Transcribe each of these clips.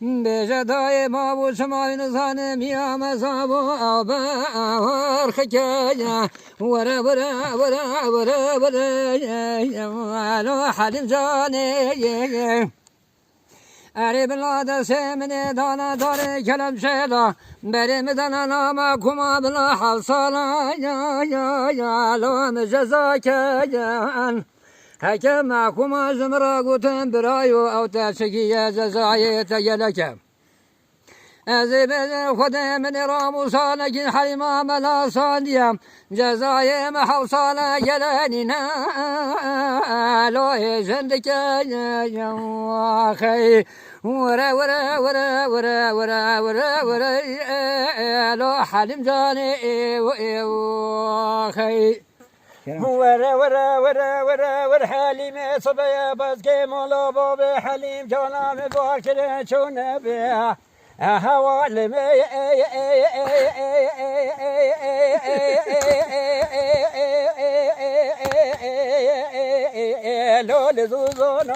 بجدای ما و شما نزان میام زاب آب آور خجایا ورا ورا ورا ورا ورا علو حلم bilada semini dana dare kelam şeyla Beri mi dana nama kuma bila halsala Ya ya ya lo meceza Gutun bir ayu av tersikiye cezayı tegeleke Ezibede خدا من راموسانا كن حيما ملا صانيا جزاي محوصانا جلاننا لو زندك يا ورا ورا ورا ورا ورا ورا ورا. لو حلم جاني أخي. ورا ورا ورا ورا ورا حليم صبيا بازكي مولا بابي حليم جانا مباكر شون بيها هوالم لول زوزون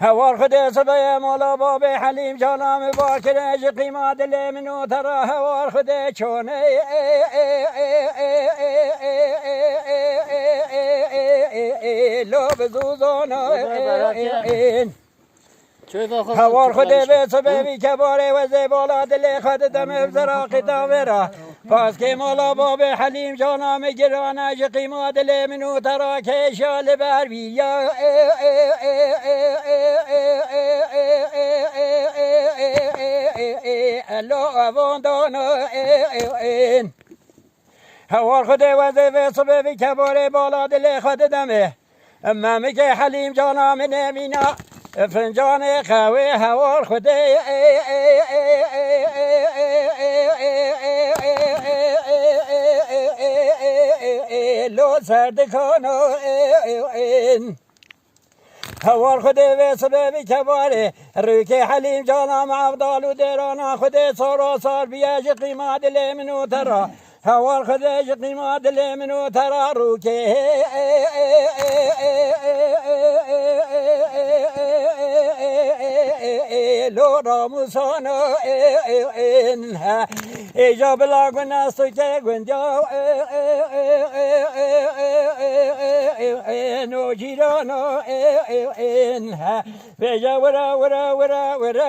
هوار خود صدای مولا باب حلیم جانم باکر عشقی ما دل منو ترا. هوار خود چونه. ای ای ای ای ای ای ای ای ای لو بزوزون ای ای ای ای هوار خود به صبح بی کباره و زبالا دل خود دم افزرا قدامه را پاس که مولا باب حلیم جانا مگران اج قیمة دل منو ترى که شال بر بیا لو avondano en هوار خدا وظیفه صبح بالا دل خود دمه امامه که حلیم جانا من امینا فنجان خوی هوار خدا لو سرد کانو این هوار خود و سبب کباره روی حلیم جانم عبدال و دیرانا خود سارا سار بیاج قیمت دل منو ترا هوار خودش قیمت دل منو ترا رو که لو راموسانو Hey, yo belong when I soy te when yo no giro no en ha. Hey, yo wera wera wera wera